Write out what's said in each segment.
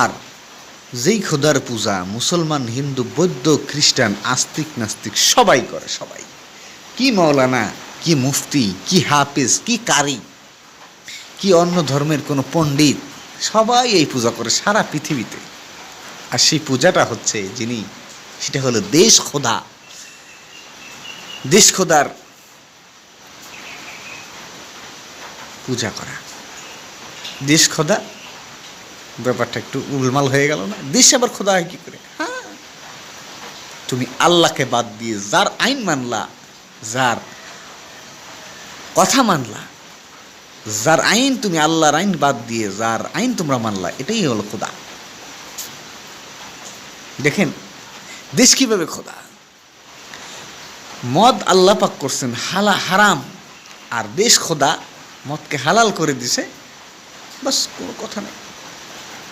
আর যেই খোদার পূজা মুসলমান, হিন্দু, বৌদ্ধ, খ্রিস্টান, আস্তিক, নাস্তিক সবাই করে, সবাই। কি মৌলানা, কি মুফতি, কি হাফিজ, কি কারি, কি অন্য ধর্মের কোনো পণ্ডিত, সবাই এই পূজা করে সারা পৃথিবীতে। আর সেই পূজাটা হচ্ছে যিনি, সেটা হলো দেশ খোদা। দেশ খোদার পূজা করা। দেশ খোদা ব্যাপারটা একটু উলমাল হয়ে গেল না? দেশ আবার খোদা হয় কি করে? হ্যাঁ। তুমি আল্লাহকে বাদ দিয়ে যার আইন মানলা, যার কথা মানলা, যার আইন তুমি আল্লাহর আইন বাদ দিয়ে যার আইন তোমরা মানলা, এটাই হলো খোদা। দেখেন দেশ কীভাবে খোদা? মদ আল্লাহ পাক করছেন হালা, হারাম, আর দেশ খোদা মদকে হালাল করে দিছে, বাস কোনো কথা নেই।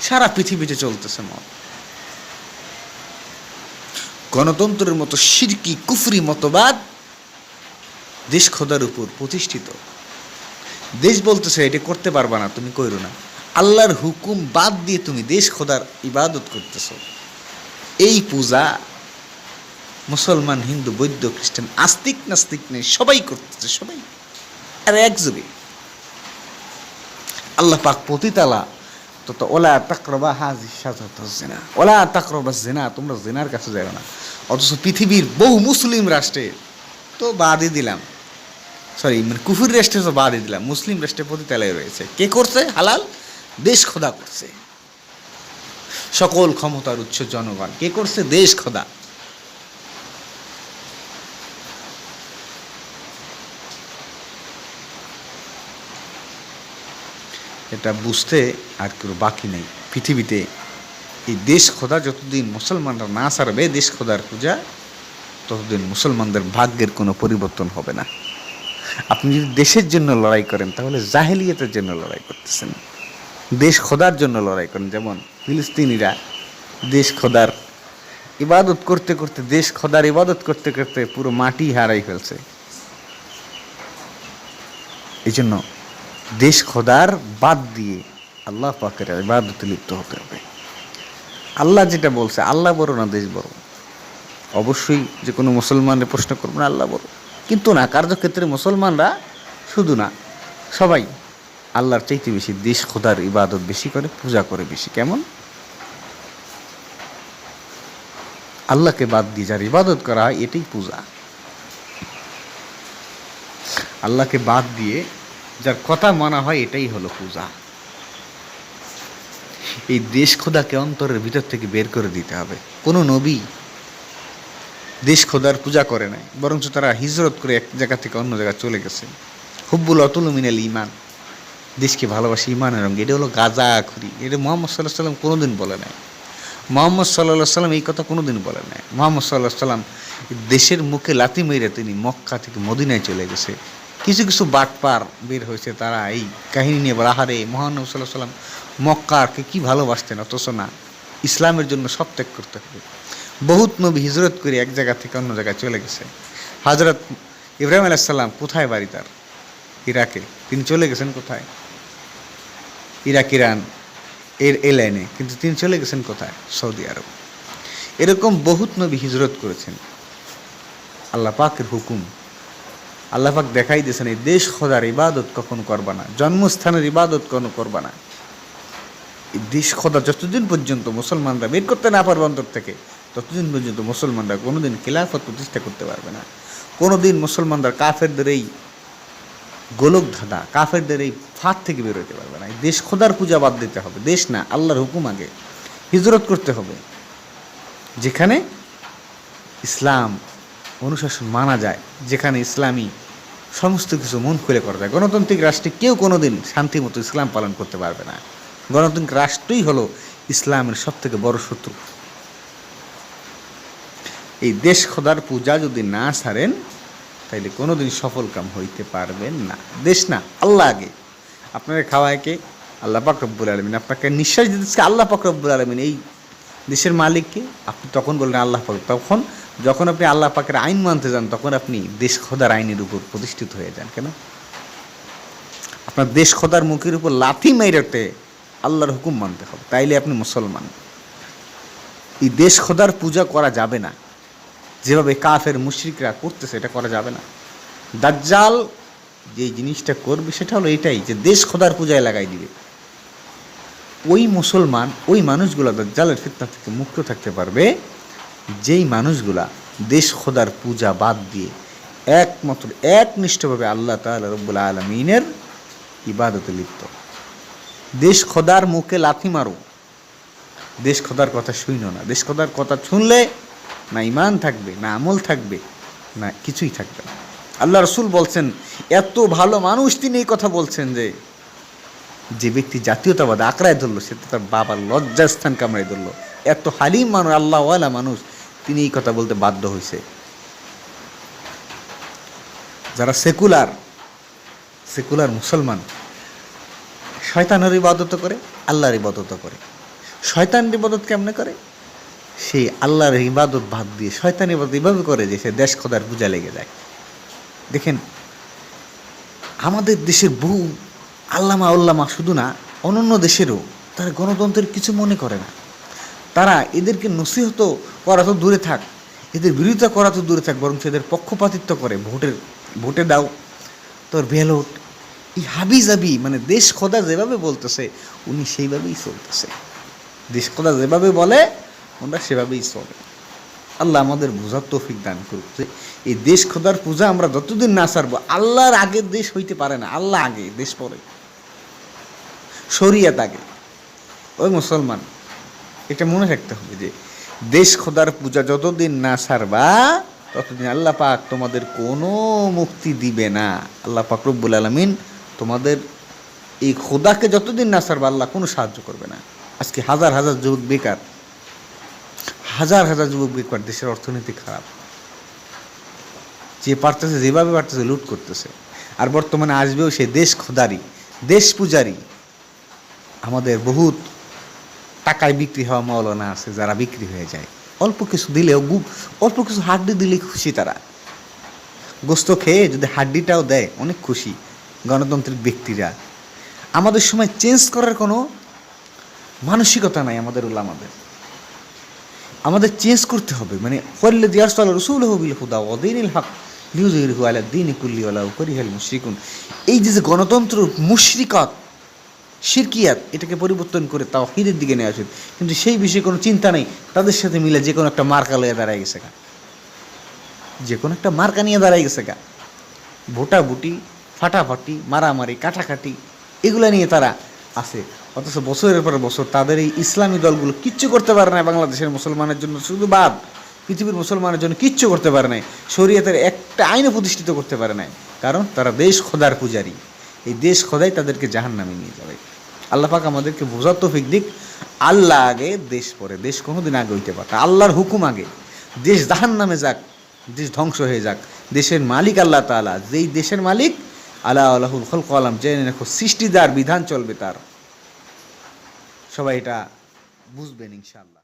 সারা পৃথিবীতে চলতেছে মত। গণতন্ত্রের মতো সিরকি, কুফরি, মতবাদ দেশ খোদার উপর প্রতিষ্ঠিত। দেশ বলতেছে, এটা করতে পারবা না, তুমি কইরো না। আল্লাহর হুকুম বাদ দিয়ে তুমি দেশ খোদার ইবাদত করতেছো। এই পূজা মুসলমান, হিন্দু, বৌদ্ধ, খ্রিস্টান আস্তিক নাস্তিক নেই, সবাই করতেছে, সবাই। আর একযোগে আল্লাহ পাক পতিতালা তো ওলা তাকরবা হাজি সাজাত জেনা ওলা তাকরবা জেনা তোমরা জেনার কাছে যাও না। অথচ পৃথিবীর বহু মুসলিম রাষ্ট্রে তো বাদই দিলাম। সরি মানে কুফুর রাষ্ট্রে তো বাদই দিলাম। মুসলিম রাষ্ট্রে তেলায় রয়েছে। কে করছে? হালাল? দেশ খোদা করছে। সকল ক্ষমতার উচ্চ জনগণ। কে করছে? দেশ খোদা। এটা বুঝতে আর কেউ বাকি নেই। পৃথিবীতে এই দেশ খোদা যতদিন মুসলমানরা না সারবে দেশ খোদার পূজা, ততদিন মুসলমানদের ভাগ্যের কোনো পরিবর্তন হবে না। আপনি যদি দেশের জন্য লড়াই করেন, তাহলে জাহেলিয়াতের জন্য লড়াই করতেছেন। দেশ খোদার জন্য লড়াই করেন। যেমন ফিলিস্তিনিরা দেশ খোদার ইবাদত করতে করতে, দেশ খোদার ইবাদত করতে করতে পুরো মাটি হারাই ফেলছে। এই জন্য দেশ খোদার বাদ দিয়ে আল্লাহ পাকের ইবাদতে লিপ্ত হতে হবে। আল্লাহ যেটা বলছে, আল্লাহ বড় না দেশ বড়? অবশ্যই যে কোনো মুসলমানের প্রশ্ন করব না, আল্লাহ বড়। কিন্তু না, কার্যক্ষেত্রে মুসলমানরা শুধু না, সবাই আল্লাহর চাইতে বেশি দেশ খোদার ইবাদত বেশি করে, পূজা করে বেশি। কেমন? আল্লাহকে বাদ দিয়ে যার ইবাদত করা হয়, এটাই পূজা। আল্লাহকে বাদ দিয়ে যার কথা মানা হয়, এটাই হলো পূজা। এই দেশ খোদাকে অন্তরের ভিতর থেকে বের করে দিতে হবে। কোনো নবী দেশ খোদার পূজা করে নাই, বরঞ্চ তারা হিজরত করে এক জায়গা থেকে অন্য জায়গায় চলে গেছে। হুব্বুল অতুল মিনাল ইমান দেশকে ভালোবাসি ইমানের রঙ এটা হলো গাজা খুরি। এটা মোহাম্মদ সাল্লাহ সাল্লাম কোনোদিন বলে নাই। মোহাম্মদ সাল্লাহ সাল্লাম এই কথা কোনোদিন বলে নাই। মোহাম্মদ সাল্লাহ সাল্লাম দেশের মুখে লাতি মেরে তিনি মক্কা থেকে মদিনায় চলে গেছে। কিছু কিছু বাটপার বের হয়েছে তারা এই কাহিনী নিয়ে বলা হারে মহানব সাল্লাহ সাল্লাম মক্কারকে কি ভালোবাসতেন? অথচ না, ইসলামের জন্য সব ত্যাগ করতে হবে। বহুত নবী হিজরত করে এক জায়গা থেকে অন্য জায়গায় চলে গেছে। হজরত ইব্রাহিম আলাইসাল্লাম কোথায় বাড়ি তার? ইরাকে। তিনি চলে গেছেন কোথায়? ইরাক, ইরান, এর এ লাইনে। কিন্তু তিনি চলে গেছেন কোথায়? সৌদি আরব। এরকম বহুত নবী হিজরত করেছেন। আল্লাহ পাকের হুকুম আল্লাহ পাক দেখাই দিয়েছেন, এই দেশ খোদার ইবাদত কখনো করবা না, জন্মস্থানের ইবাদত কখনো করবা না। এই দেশ খোদা যতদিন পর্যন্ত মুসলমানরা বের করতে না পারবে অন্তর থেকে, ততদিন পর্যন্ত মুসলমানরা কোনোদিন খিলাফত প্রতিষ্ঠা করতে পারবে না। কোনোদিন মুসলমানরা কাফেরদের এই গোলক ধাঁধা কাফেরদের এই ফাঁদ থেকে বেরোতে পারবে না। এই দেশ খোদার পূজা বাদ দিতে হবে, দেশ না, আল্লাহর হুকুম আগে হিজরত করতে হবে, যেখানে ইসলাম অনুশাসন মানা যায়, যেখানে ইসলামী সমস্ত কিছু মন খুলে করা যায়। গণতান্ত্রিক রাষ্ট্রে কেউ কোনোদিন শান্তি মতো ইসলাম পালন করতে পারবে না। গণতান্ত্রিক রাষ্ট্রই হলো ইসলামের সব থেকে বড় শত্রু। এই দেশ খোদার পূজা যদি না ছাড়েন, তাইলে কোনোদিন সফল কাম হইতে পারবেন না। দেশ না, আল্লাহ আগে। আপনাকে খাওয়ায় কে? আল্লাহ পাক রব্বুল আলমিন। আপনাকে নিঃশ্বাস দিতেছে আল্লাহ পাক রব্বুল আলমিন। এই দেশের মালিককে আপনি তখন বললেন আল্লাহ পাক। তখন যখন আপনি আল্লাহ পাকের আইন মানতে যান, তখন আপনি দেশ খোদার আইনের উপর প্রতিষ্ঠিত হয়ে যান, কেন? আপনার দেশ খোদার মুখের উপর লাথি মেরতে আল্লাহর হুকুম মানতে হবে, তাইলে আপনি মুসলমান। এই দেশ খোদার পূজা করা যাবে না। যেভাবে কাফের, মুশরিকরা করতেছে, এটা করা যাবে না। দাজ্জাল যে জিনিসটা করবে, সেটা হলো এটাই যে দেশ খোদার পূজায় লাগাই দিবে। ওই মুসলমান, ওই মানুষগুলো দাজ্জালের ফিতনা থেকে মুক্ত থাকতে পারবে। যেই মানুষগুলা দেশ খোদার পূজা বাদ দিয়ে একমাত্র একনিষ্ঠভাবে আল্লাহ তাআলা রব্বুল আলমিনের ইবাদতে লিপ্ত। দেশ খোদার মুখে লাথি মারো। দেশ খোদার কথা শুইনো না। দেশ খোদার কথা শুনলে না ইমান থাকবে, না আমল থাকবে, না কিছুই থাকবে না। আল্লাহ রসুল বলছেন, এত ভালো মানুষ তিনি এই কথা বলছেন যে যে ব্যক্তি জাতীয়তাবাদ আঁকড়ায় ধরলো, সে তার বাবার লজ্জাস্থান কামড়ায় ধরলো। এত হালিম মানুষ, আল্লাহওয়ালা মানুষ, তিনি এই কথা বলতে বাধ্য হয়েছে। যারা সেকুলার সেকুলার মুসলমান, শয়তানের ইবাদত করে, আল্লাহর ইবাদত করে। শয়তানের ইবাদত কেমনে করে? সেই আল্লাহর ইবাদত বাদ দিয়ে শয়তান ইবাদত এভাবে করে যে সে দেশ খোদার পূজা লেগে যায়। দেখেন, আমাদের দেশের বহু আল্লামা উল্লামা শুধু না অন্যান্য দেশেরও তারা গণতন্ত্রের কিছু মনে করে না। তারা এদেরকে নসিহত করা তো দূরে থাক, এদের বিরোধিতা করা তো দূরে থাক, বরং এদের পক্ষপাতিত্ব করে, ভোটের, ভোটে দাও। তোর ব্যালট এই হাবি জাবি মানে দেশ খোদা যেভাবে বলতেছে, উনি সেইভাবেই চলতেছে। দেশ খোদা যেভাবে বলে, ওরা সেভাবেই চলে। আল্লাহ আমাদের বোঝার তৌফিক দান করুক। যে এই দেশ খোদার পূজা আমরা যতদিন না সারবো আল্লাহর আগের দেশ হইতে পারে না, আল্লাহ আগে, দেশ পরে। শরিয়াত আগে। ওই মুসলমান, এটা মনে রাখতে হবে যে দেশ খোদার পূজা যতদিন না সারবা ততদিন আল্লাহ পাক তোমাদের কোনো মুক্তি দিবে না। আল্লাহ পাক রব্বুল আলমিন তোমাদের এই খোদাকে যতদিন না সারবা আল্লাহ কোনো সাহায্য করবে না। আজকে হাজার হাজার যুবক বেকার হাজার হাজার যুবক বেকার দেশের অর্থনীতি খারাপ। যে পারতেছে, যেভাবে পারতেছে, লুট করতেছে। আর বর্তমানে আসবেও সে দেশ খোদারি, দেশ পূজারি। আমাদের বহুত টাকায় বিক্রি হওয়া মাওলানা আছে, যারা বিক্রি হয়ে যায়। অল্প কিছু দিলেও গু অল্প কিছু হাড্ডি দিলে খুশি তারা। গোস্ত খেয়ে যদি হাড্ডিটাও দেয়, অনেক খুশি গণতান্ত্রিক ব্যক্তিরা। আমাদের সময় চেঞ্জ করার কোনো মানসিকতা নাই আমাদের ওলামাদের আমাদের চেঞ্জ করতে হবে। মানে হল্লে দিয়ার সাল রসুল হবিল হুদা ওদিনিল হক লিউজির হু আলা দিন কুল্লি আলা করিহাল মুশরিকুন। এই যে যে গণতন্ত্র মুশরিকত, শিরকিয়াত, এটাকে পরিবর্তন করে তাও হিদের দিকে নেওয়া উচিত। কিন্তু সেই বিষয়ে কোনো চিন্তা নেই। তাদের সাথে মিলে যে কোনো একটা মার্কা লয়ে দাঁড়ায় গেছে গা। যে কোনো একটা মার্কা নিয়ে দাঁড়ায় গেছে গা। ভোটাভুটি, ফাটাফাটি, মারামারি, কাটাকাটি, এগুলো নিয়ে তারা আছে। অথচ বছরের পর বছর তাদের এই ইসলামী দলগুলো কিচ্ছু করতে পারে না বাংলাদেশের মুসলমানের জন্য, শুধু বাদ। পৃথিবীর মুসলমানের জন্য কিচ্ছু করতে পারে নাই। শরীয়তের একটা আইনও প্রতিষ্ঠিত করতে পারে নাই। কারণ তারা দেশ খোদার পূজারী। এই দেশ খোদাই তাদেরকে জাহান নামে নিয়ে যাবে। আল্লাহ পাক আমাদেরকে বোঝার তৌফিক দিক। আল্লাহ আগে দেশ পরে। দেশ কোনোদিন আগে হইতে পারে আল্লাহর হুকুম আগে। দেশ জাহান নামে যাক। দেশ ধ্বংস হয়ে যাক। দেশের মালিক আল্লাহ তাআলা। যেই দেশের মালিক আল্লাহ আল্লাহুল খল কলাম জেনে রাখো সৃষ্টিদার বিধান চলবে তার। সবাই এটা বুঝবেন ইনশাআল্লাহ।